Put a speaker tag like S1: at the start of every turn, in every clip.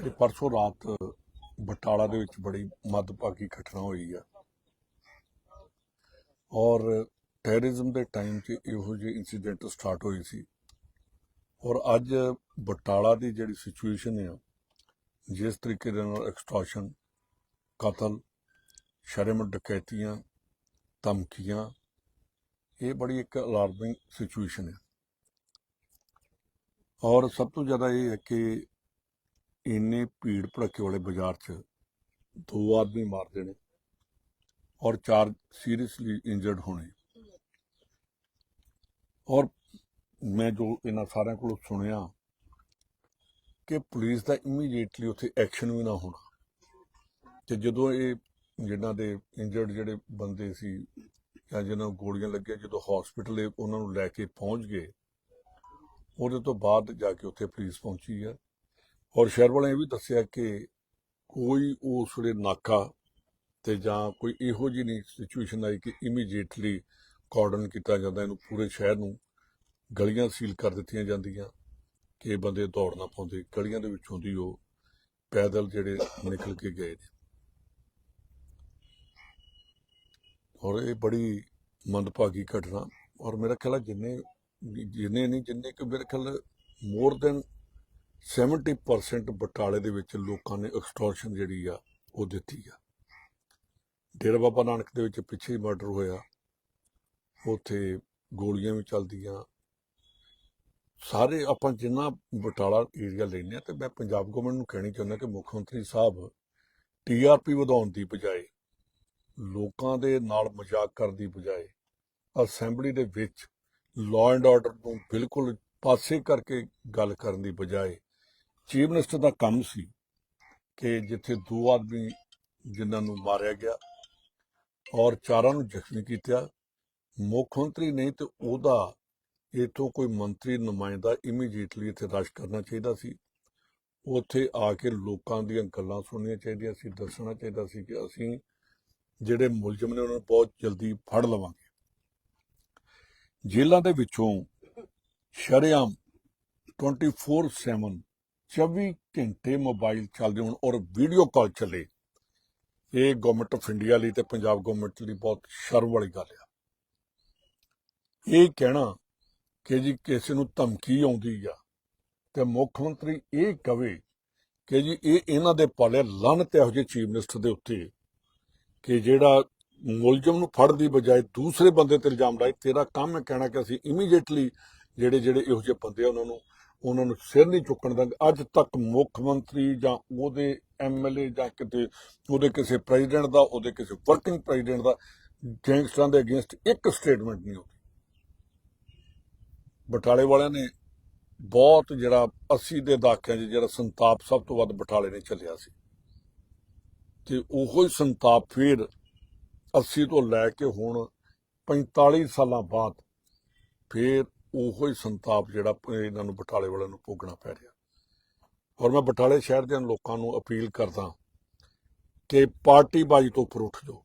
S1: ਜਿਹੜੀ ਪਰਸੋਂ ਰਾਤ ਬਟਾਲਾ ਦੇ ਵਿੱਚ ਬੜੀ ਮੱਦਭਾਗੀ ਘਟਨਾ ਹੋਈ ਆ। ਔਰ ਟੈਰਰਿਜ਼ਮ ਦੇ ਟਾਈਮ 'ਚ ਇਹੋ ਜਿਹੇ ਇਨਸੀਡੈਂਟ ਸਟਾਰਟ ਹੋਏ ਸੀ। ਔਰ ਅੱਜ ਬਟਾਲਾ ਦੀ ਜਿਹੜੀ ਸਿਚੁਏਸ਼ਨ ਆ, ਜਿਸ ਤਰੀਕੇ ਦੇ ਨਾਲ ਐਕਸਟੋਰਸ਼ਨ ਕਤਲ, ਸ਼ਰਮ, ਡਕੈਤੀਆਂ, ਧਮਕੀਆਂ, ਇਹ ਬੜੀ ਇੱਕ ਅਲਾਰਮਿੰਗ ਸਿਚੁਏਸ਼ਨ ਹੈ ਔਰ ਸਭ ਤੋਂ ਜ਼ਿਆਦਾ ਇਹ ਹੈ ਕਿ ਇੰਨੇ ਭੀੜ ਭੜੱਕੇ ਵਾਲੇ ਬਾਜ਼ਾਰ 'ਚ ਦੋ ਆਦਮੀ ਮਾਰ ਦੇਣੇ ਔਰ ਚਾਰ ਸੀਰੀਅਸਲੀ ਇੰਜਰਡ ਹੋਣੇ। ਔਰ ਮੈਂ ਜੋ ਇਹਨਾਂ ਸਾਰਿਆਂ ਕੋਲੋਂ ਸੁਣਿਆ ਕਿ ਪੁਲਿਸ ਦਾ ਇਮੀਡੀਏਟਲੀ ਉੱਥੇ ਐਕਸ਼ਨ ਵੀ ਨਾ ਹੋਣਾ। ਤੇ ਜਦੋਂ ਇਹ ਜਿਨ੍ਹਾਂ ਦੇ ਇੰਜਰਡ ਜਿਹੜੇ ਬੰਦੇ ਸੀ ਜਾਂ ਜਿਹਨਾਂ ਨੂੰ ਗੋਲੀਆਂ ਲੱਗੀਆਂ, ਜਦੋਂ ਹਸਪੀਟਲ ਉਹਨਾਂ ਨੂੰ ਲੈ ਕੇ ਪਹੁੰਚ ਗਏ, ਉਹਦੇ ਤੋਂ ਬਾਅਦ ਜਾ ਕੇ ਉੱਥੇ ਪੁਲਿਸ ਪਹੁੰਚੀ ਹੈ ਔਰ ਸ਼ਹਿਰ ਵਾਲਿਆਂ ਇਹ ਵੀ ਦੱਸਿਆ ਕਿ ਕੋਈ ਉਸ ਵੇਲੇ ਨਾਕਾ ਤੇ ਜਾਂ ਕੋਈ ਇਹੋ ਜਿਹੀ ਨਹੀਂ ਸਿਚੁਏਸ਼ਨ ਆਈ ਕਿ ਇਮੀਡੀਏਟਲੀ ਕਾਰਡਨ ਕੀਤਾ ਜਾਂਦਾ, ਇਹਨੂੰ ਪੂਰੇ ਸ਼ਹਿਰ ਨੂੰ ਗਲੀਆਂ ਸੀਲ ਕਰ ਦਿੱਤੀਆਂ ਜਾਂਦੀਆਂ ਕਿ ਬੰਦੇ ਦੌੜ ਨਾ ਪਾਉਂਦੇ, ਗਲੀਆਂ ਦੇ ਵਿੱਚੋਂ ਦੀ ਉਹ ਪੈਦਲ ਜਿਹੜੇ ਨਿਕਲ ਕੇ ਗਏ ਨੇ। ਔਰ ਇਹ ਬੜੀ ਮੰਦਭਾਗੀ ਘਟਨਾ ਔਰ ਮੇਰਾ ਖਿਆਲ ਹੈ ਜਿੰਨੇ ਜਿੰਨੇ ਨਹੀਂ, ਜਿੰਨੇ ਕਿ ਮੇਰੇ ਖਿਆਲ ਮੋਰ ਦੈਨ 70% ਬਟਾਲੇ ਦੇ ਵਿੱਚ ਲੋਕਾਂ ਨੇ ਐਕਸਟੋਰਸ਼ਨ ਜਿਹੜੀ ਆ, ਉਹ ਦਿੱਤੀ ਆ। ਡੇਰਾ ਬਾਬਾ ਨਾਨਕ ਦੇ ਵਿੱਚ ਪਿੱਛੇ ਹੀ ਮਰਡਰ ਹੋਇਆ। ਉੱਥੇ ਗੋਲੀਆਂ ਵੀ ਚੱਲਦੀਆਂ। ਸਾਰੇ ਆਪਾਂ ਜਿੰਨਾ ਬਟਾਲਾ ਏਰੀਆ ਲੈਨੇ ਆ ਤੇ ਮੈਂ ਪੰਜਾਬ ਗਵਰਨਮੈਂਟ ਨੂੰ ਕਹਿਣੀ ਚਾਹੁੰਦਾ ਕਿ ਮੁੱਖ ਮੰਤਰੀ ਸਾਹਿਬ ਟੀਆਰਪੀ ਵਧਾਉਣ ਦੀ ਬਜਾਏ, ਲੋਕਾਂ ਦੇ ਨਾਲ ਮਜ਼ਾਕ ਕਰਨ ਦੀ ਬਜਾਏ ਅਸੈਂਬਲੀ ਦੇ ਵਿੱਚ ਲਾਅ ਐਂਡ ਆਰਡਰ ਨੂੰ ਬਿਲਕੁਲ ਪਾਸੇ ਕਰਕੇ ਗੱਲ ਕਰਨ ਦੀ ਬਜਾਏ ਚੀਫ ਮਿਨਿਸਟਰ ਦਾ ਕੰਮ ਸੀ ਕਿ ਜਿੱਥੇ ਦੋ ਆਦਮੀ ਜਿਨ੍ਹਾਂ ਨੂੰ ਮਾਰਿਆ ਗਿਆ ਔਰ ਚਾਰਾਂ ਨੂੰ ਜ਼ਖਮੀ ਕੀਤਾ। ਮੁੱਖ ਮੰਤਰੀ ਨਹੀਂ ਤੇ ਉਹਦਾ ਇਥੋਂ ਕੋਈ ਮੰਤਰੀ ਨੁਮਾਇੰਦਾ ਇਮੀਡੀਏਟਲੀ ਇੱਥੇ ਰਸ਼ ਕਰਨਾ ਚਾਹੀਦਾ ਸੀ। ਉੱਥੇ ਆ ਕੇ ਲੋਕਾਂ ਦੀਆਂ ਗੱਲਾਂ ਸੁਣਨੀਆਂ ਚਾਹੀਦੀਆਂ ਸੀ, ਦੱਸਣਾ ਚਾਹੀਦਾ ਸੀ ਕਿ ਅਸੀਂ ਜਿਹੜੇ ਮੁਲਜ਼ਮ ਨੇ ਉਹਨਾਂ ਨੂੰ ਬਹੁਤ ਜਲਦੀ ਫੜ ਲਵਾਂਗੇ। ਜੇਲ੍ਹਾਂ ਦੇ ਵਿੱਚੋਂ ਸ਼ਰੇਆਮ 24/7 24 ਘੰਟੇ ਮੋਬਾਈਲ ਚੱਲਦੇ ਹੋਣ ਔਰ ਵੀਡੀਓ ਕਾਲ ਚੱਲੇ। ਇਹ ਗਵਰਨਮੈਂਟ ਆਫ ਇੰਡੀਆ ਲਈ ਤੇ ਪੰਜਾਬ ਗਵਰਨਮੈਂਟ ਲਈ ਬਹੁਤ ਸ਼ਰਮ ਵਾਲੀ ਗੱਲ ਆ। ਇਹ ਕਹਿਣਾ ਕਿ ਜੀ ਕਿਸੇ ਨੂੰ ਧਮਕੀ ਆਉਂਦੀ ਆ ਤੇ ਮੁੱਖ ਮੰਤਰੀ ਇਹ ਕਵੇ ਕਿ ਜੀ ਇਹ ਇਹਨਾਂ ਦੇ ਪਾਲੇ ਲੰਨਤ ਇਹੋ ਜਿਹੇ ਚੀਫ ਮਿਨਿਸਟਰ ਦੇ ਉੱਤੇ ਕਿ ਜਿਹੜਾ ਮੁਲਜ਼ਮ ਨੂੰ ਫੜ ਦੀ ਬਜਾਏ ਦੂਸਰੇ ਬੰਦੇ ਤੇ ਇਲਜ਼ਾਮ ਲਾਏ, ਤੇਰਾ ਕੰਮ ਹੈ ਕਹਿਣਾ ਕਿ ਅਸੀਂ ਇਮੀਡੀਏਟਲੀ ਜਿਹੜੇ ਜਿਹੜੇ ਇਹੋ ਜਿਹੇ ਬੰਦੇ ਆ ਉਹਨਾਂ ਨੂੰ ਉਹਨਾਂ ਨੂੰ ਸਿਰ ਨਹੀਂ ਚੁੱਕਣ ਦਾਂਗੇ ਅੱਜ ਤੱਕ ਮੁੱਖ ਮੰਤਰੀ ਜਾਂ ਉਹਦੇ ਐਮਐਲਏ ਜਾਂ ਕਿਤੇ ਉਹਦੇ ਕਿਸੇ ਪ੍ਰੈਜ਼ੀਡੈਂਟ ਦਾ, ਉਹਦੇ ਕਿਸੇ ਵਰਕਿੰਗ ਪ੍ਰੈਜ਼ੀਡੈਂਟ ਦਾ ਗੈਂਗਸਟਰਾਂ ਦੇ ਅਗੇਂਸਟ ਇੱਕ ਸਟੇਟਮੈਂਟ ਨਹੀਂ ਹੋਈ ਬਟਾਲੇ ਵਾਲਿਆਂ ਨੇ ਬਹੁਤ ਜਿਹੜਾ 80 ਦੇ ਦਾਖਿਆਂ 'ਚ ਜਿਹੜਾ ਸੰਤਾਪ ਸਭ ਤੋਂ ਵੱਧ ਬਟਾਲੇ ਨੇ ਚੱਲਿਆ ਸੀ। ਤੇ ਉਹੋ ਹੀ ਸੰਤਾਪ ਫਿਰ 80 ਤੋਂ ਲੈ ਕੇ ਹੁਣ 45 ਸਾਲਾਂ ਬਾਅਦ ਫਿਰ ਉਹੋ ਹੀ ਸੰਤਾਪ ਜਿਹੜਾ ਇਹਨਾਂ ਨੂੰ ਬਟਾਲੇ ਵਾਲਿਆਂ ਨੂੰ ਭੋਗਣਾ ਪੈ ਰਿਹਾ। ਔਰ ਮੈਂ ਬਟਾਲੇ ਸ਼ਹਿਰ ਦੇ ਲੋਕਾਂ ਨੂੰ ਅਪੀਲ ਕਰਦਾ ਕਿ ਪਾਰਟੀ ਬਾਜੀ ਤੋਂ ਉੱਪਰ ਉੱਠ ਜਾਓ।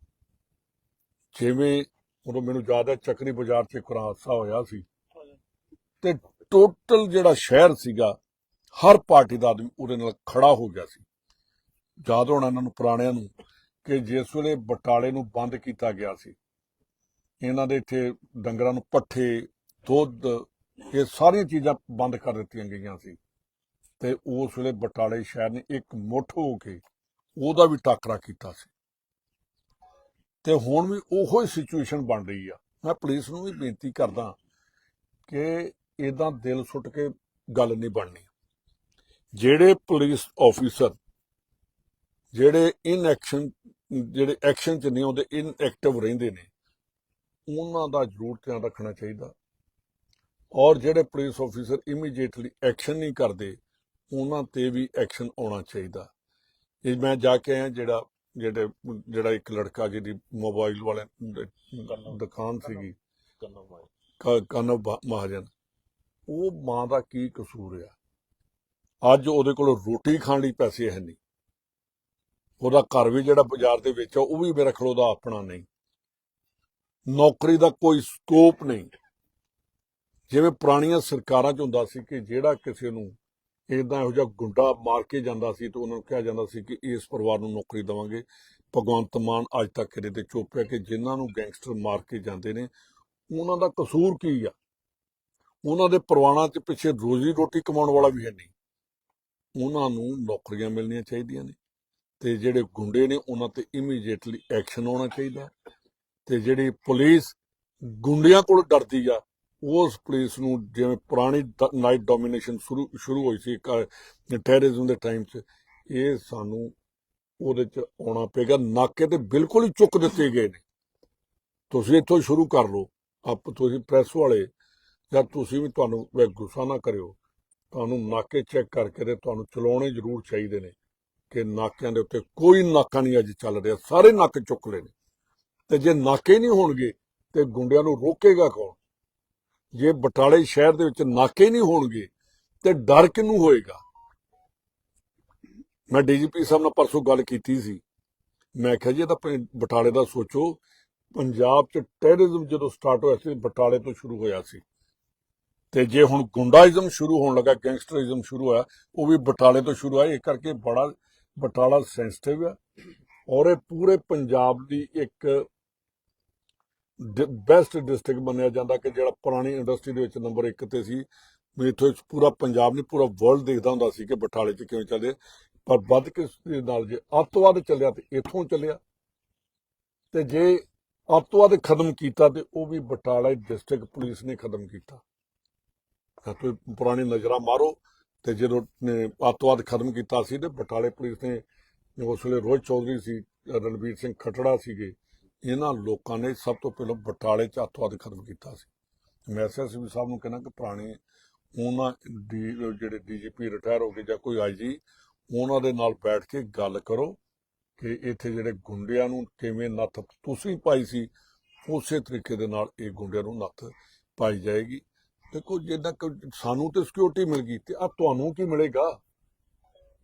S1: ਜਿਵੇਂ ਉਦੋਂ ਮੈਨੂੰ ਯਾਦ ਹੈ ਚੱਕਰੀ ਬਾਜ਼ਾਰ 'ਚ ਇੱਕ ਹਾਦਸਾ ਹੋਇਆ ਸੀ ਤੇ ਟੋਟਲ ਜਿਹੜਾ ਸ਼ਹਿਰ ਸੀਗਾ ਹਰ ਪਾਰਟੀ ਦਾ ਆਦਮੀ ਉਹਦੇ ਨਾਲ ਖੜਾ ਹੋ ਗਿਆ ਸੀ। ਯਾਦ ਹੋਣਾ ਇਹਨਾਂ ਨੂੰ ਪੁਰਾਣਿਆਂ ਨੂੰ ਕਿ ਜਿਸ ਵੇਲੇ ਬਟਾਲੇ ਨੂੰ ਬੰਦ ਕੀਤਾ ਗਿਆ ਸੀ, ਇਹਨਾਂ ਦੇ ਇੱਥੇ ਡੰਗਰਾਂ ਨੂੰ ਪੱਠੇ ਦੁੱਧ, ਇਹ ਸਾਰੀਆਂ ਚੀਜ਼ਾਂ ਬੰਦ ਕਰ ਦਿੱਤੀਆਂ ਗਈਆਂ ਸੀ। ਤੇ ਉਸ ਵੇਲੇ ਬਟਾਲੇ ਸ਼ਹਿਰ ਨੇ ਇੱਕ ਮੁੱਠ ਹੋ ਕੇ ਉਹਦਾ ਵੀ ਟਾਕਰਾ ਕੀਤਾ ਸੀ। ਤੇ ਹੁਣ ਵੀ ਉਹੋ ਹੀ ਸਿਚੁਏਸ਼ਨ ਬਣ ਰਹੀ ਆ। ਮੈਂ ਪੁਲਿਸ ਨੂੰ ਵੀ ਬੇਨਤੀ ਕਰਦਾ ਕਿ ਇਦਾਂ ਦਿਲ ਸੁੱਟ ਕੇ ਗੱਲ ਨਹੀਂ ਬਣਨੀ। ਜਿਹੜੇ ਪੁਲਿਸ ਆਫੀਸਰ ਜਿਹੜੇ ਇਨ ਐਕਸ਼ਨ ਜਿਹੜੇ ਐਕਸ਼ਨ ਚ ਨਹੀਂ ਆਉਂਦੇ ਇਨ ਐਕਟਿਵ ਰਹਿੰਦੇ ਨੇ, ਉਹਨਾਂ ਦਾ ਜ਼ਰੂਰ ਧਿਆਨ ਰੱਖਣਾ ਚਾਹੀਦਾ। ਔਰ ਜਿਹੜੇ ਪੁਲਿਸ ਆਫੀਸਰ ਇਮੀਡੀਏਟਲੀ ਐਕਸ਼ਨ ਨਹੀਂ ਕਰਦੇ ਉਹਨਾਂ ਤੇ ਵੀ ਐਕਸ਼ਨ ਆਉਣਾ ਚਾਹੀਦਾ। ਇਹ ਮੈਂ ਜਾ ਕੇ ਆਇਆ ਜਿਹੜਾ ਜਿਹੜੇ ਜਿਹੜਾ ਇੱਕ ਲੜਕਾ ਜਿਹਦੀ ਮੋਬਾਈਲ ਵਾਲੇ ਦੁਕਾਨ ਸੀਗੀ। ਕਨਵ ਮਹਾਜਨ। ਉਹ ਮਾਂ ਦਾ ਕੀ ਕਸੂਰ ਆ? ਅੱਜ ਉਹਦੇ ਕੋਲ ਰੋਟੀ ਖਾਣ ਲਈ ਪੈਸੇ ਹੈ ਨਹੀਂ। ਉਹਦਾ ਘਰ ਵੀ ਜਿਹੜਾ ਬਾਜ਼ਾਰ ਦੇ ਵਿੱਚ ਆ ਉਹ ਵੀ ਮੇਰਾ ਖਲੋ ਦਾ ਆਪਣਾ ਨਹੀਂ। ਨੌਕਰੀ ਦਾ ਕੋਈ ਸਕੋਪ ਨਹੀਂ। ਜਿਵੇਂ ਪੁਰਾਣੀਆਂ ਸਰਕਾਰਾਂ 'ਚ ਹੁੰਦਾ ਸੀ ਕਿ ਜਿਹੜਾ ਕਿਸੇ ਨੂੰ ਇਦਾਂ ਇਹੋ ਜਿਹਾ ਗੁੰਡਾ ਮਾਰ ਕੇ ਜਾਂਦਾ ਸੀ ਤੇ ਉਹਨਾਂ ਨੂੰ ਕਿਹਾ ਜਾਂਦਾ ਸੀ ਕਿ ਇਸ ਪਰਿਵਾਰ ਨੂੰ ਨੌਕਰੀ ਦੇਵਾਂਗੇ। ਭਗਵੰਤ ਮਾਨ ਅੱਜ ਤੱਕ ਇਹਦੇ ਤੇ ਚੁੱਪ ਹੈ ਕਿ ਜਿਨ੍ਹਾਂ ਨੂੰ ਗੈਂਗਸਟਰ ਮਾਰ ਕੇ ਜਾਂਦੇ ਨੇ, ਉਹਨਾਂ ਦਾ ਕਸੂਰ ਕੀ ਆ? ਉਹਨਾਂ ਦੇ ਪਰਿਵਾਰਾਂ 'ਚ ਪਿੱਛੇ ਰੋਜ਼ੀ ਰੋਟੀ ਕਮਾਉਣ ਵਾਲਾ ਵੀ ਹੈ ਨਹੀਂ। ਉਹਨਾਂ ਨੂੰ ਨੌਕਰੀਆਂ ਮਿਲਣੀਆਂ ਚਾਹੀਦੀਆਂ ਨੇ ਤੇ ਜਿਹੜੇ ਗੁੰਡੇ ਨੇ ਉਹਨਾਂ ਤੇ ਇਮੀਡੀਏਟਲੀ ਐਕਸ਼ਨ ਆਉਣਾ ਚਾਹੀਦਾ ਤੇ ਜਿਹੜੀ ਪੁਲਿਸ ਗੁੰਡਿਆਂ ਕੋਲ ਡਰਦੀ ਆ ਉਸ ਪੁਲਿਸ ਨੂੰ ਜਿਵੇਂ ਪੁਰਾਣੀ ਨਾਈਟ ਡੋਮੀਨੇਸ਼ਨ ਸ਼ੁਰੂ ਸ਼ੁਰੂ ਹੋਈ ਸੀ ਟੈਰਰਿਜ਼ਮ ਦੇ ਟਾਈਮ 'ਚ, ਇਹ ਸਾਨੂੰ ਉਹਦੇ 'ਚ ਆਉਣਾ ਪਏਗਾ। ਨਾਕੇ ਤੇ ਬਿਲਕੁਲ ਹੀ ਚੁੱਕ ਦਿੱਤੇ ਗਏ ਨੇ। ਤੁਸੀਂ ਇੱਥੋਂ ਸ਼ੁਰੂ ਕਰ ਲਓ। ਆਪ, ਤੁਸੀਂ ਪ੍ਰੈਸ ਵਾਲੇ, ਜਾਂ ਤੁਸੀਂ ਵੀ ਤੁਹਾਨੂੰ ਗੁੱਸਾ ਨਾ ਕਰਿਓ। ਤੁਹਾਨੂੰ ਨਾਕੇ ਚੈੱਕ ਕਰਕੇ ਤੇ ਤੁਹਾਨੂੰ ਚਲਾਉਣੇ ਜ਼ਰੂਰ ਚਾਹੀਦੇ ਨੇ ਕਿ ਨਾਕਿਆਂ ਦੇ ਉੱਤੇ ਕੋਈ ਨਾਕਾ ਨਹੀਂ ਅੱਜ ਚੱਲ ਰਿਹਾ। ਸਾਰੇ ਨਾਕੇ ਚੁੱਕ ਲਏ ਨੇ। ਤੇ ਜੇ ਨਾਕੇ ਨਹੀਂ ਹੋਣਗੇ, ਤੇ ਗੁੰਡਿਆਂ ਨੂੰ ਰੋਕੇਗਾ ਕੌਣ? ਜੇ ਬਟਾਲੇ ਸ਼ਹਿਰ ਦੇ ਵਿੱਚ ਨਾਕੇ ਨਹੀਂ ਹੋਣਗੇ, ਤੇ ਡਰ ਕਿਹਨੂੰ ਹੋਏਗਾ? ਮੈਂ ਡੀਜੀਪੀ ਸਾਹਿਬ ਨਾਲ ਪਰਸੋਂ ਗੱਲ ਕੀਤੀ ਸੀ। ਮੈਂ ਕਿਹਾ ਜੀ, ਇਹ ਤਾਂ ਬਟਾਲੇ ਦਾ ਸੋਚੋ, ਪੰਜਾਬ 'ਚ ਟੈਰਰਿਜ਼ਮ ਜਦੋਂ ਸਟਾਰਟ ਹੋਇਆ ਸੀ, ਬਟਾਲੇ ਤੋਂ ਸ਼ੁਰੂ ਹੋਇਆ ਸੀ। ਤੇ ਜੇ ਹੁਣ ਗੁੰਡਾਇਜ਼ਮ ਸ਼ੁਰੂ ਹੋਣ ਲੱਗਾ ਗੈਂਗਸਟਰਿਜ਼ਮ ਸ਼ੁਰੂ ਹੋਇਆ, ਉਹ ਵੀ ਬਟਾਲੇ ਤੋਂ ਸ਼ੁਰੂ ਹੋਇਆ। ਇਹ ਕਰਕੇ ਬੜਾ ਬਟਾਲਾ ਸੈਂਸਿਟਿਵ ਆ। ਔਰ ਇਹ ਪੂਰੇ ਪੰਜਾਬ ਦੀ ਇੱਕ ਬੈਸਟ ਡਿਸਟ੍ਰਿਕਟ ਮੰਨਿਆ ਜਾਂਦਾ ਕਿ ਜਿਹੜਾ ਪੁਰਾਣੀ ਇੰਡਸਟਰੀ ਦੇ ਵਿੱਚ ਨੰਬਰ 1 ਤੇ ਸੀ। ਵੀ ਇੱਥੋਂ ਪੂਰਾ ਪੰਜਾਬ ਨਹੀਂ, ਪੂਰਾ ਵਰਲਡ ਦੇਖਦਾ ਹੁੰਦਾ ਸੀ ਕਿ ਬਟਾਲੇ 'ਚ ਕਿਉਂ ਚੱਲਦੇ ਪਰ ਵੱਧ ਕਿਸ ਦੇ ਨਾਲ ਜੇ ਅੱਤਵਾਦ ਚੱਲਿਆ ਤੇ ਇੱਥੋਂ ਚੱਲਿਆ। ਤੇ ਜੇ ਅੱਤਵਾਦ ਖਤਮ ਕੀਤਾ ਤੇ ਉਹ ਵੀ ਬਟਾਲਾ ਡਿਸਟ੍ਰਿਕਟ ਪੁਲਿਸ ਨੇ ਖਤਮ ਕੀਤਾ। ਤਾਂ ਤੁਸੀਂ ਪੁਰਾਣੀ ਨਜ਼ਰਾਂ ਮਾਰੋ ਤੇ ਜਦੋਂ ਨੇ ਅੱਤਵਾਦ ਖਤਮ ਕੀਤਾ ਸੀ ਤੇ ਬਟਾਲੇ ਪੁਲਿਸ ਨੇ ਉਸ ਵੇਲੇ ਰੋਹਿਤ ਚੌਧਰੀ ਸੀ, ਰਣਵੀਰ ਸਿੰਘ ਖਟੜਾ ਸੀਗੇ। ਇਹਨਾਂ ਲੋਕਾਂ ਨੇ ਸਭ ਤੋਂ ਪਹਿਲਾਂ ਬਟਾਲੇ ਚ ਅੱਤਵਾਦ ਖਤਮ ਕੀਤਾ ਸੀ। ਮੈਂ ਐਸਐਸਪੀ ਸਾਹਿਬ ਨੂੰ ਕਹਿੰਦਾ ਕਿ ਪੁਰਾਣੇ ਉਹਨਾਂ ਦੀ ਜਿਹੜੇ ਡੀਜੀਪੀ ਰਿਟਾਇਰ ਹੋ ਗਏ ਜਾਂ ਕੋਈ ਆਈਜੀ ਉਹਨਾਂ ਦੇ ਨਾਲ ਬੈਠ ਕੇ ਗੱਲ ਕਰੋ ਕਿ ਇੱਥੇ ਜਿਹੜੇ ਗੁੰਡਿਆਂ ਨੂੰ ਕਿਵੇਂ ਨੱਥ ਤੁਸੀਂ ਪਾਈ ਸੀ, ਉਸੇ ਤਰੀਕੇ ਦੇ ਨਾਲ ਇਹ ਗੁੰਡਿਆਂ ਨੂੰ ਨੱਥ ਪਾਈ ਜਾਏਗੀ। ਦੇਖੋ ਜਿੱਦਾਂ ਕਿ ਸਾਨੂੰ ਤੇ ਸਿਕਿਉਰਿਟੀ ਮਿਲ ਗਈ ਤੇ ਆ ਤੁਹਾਨੂੰ ਕੀ ਮਿਲੇਗਾ?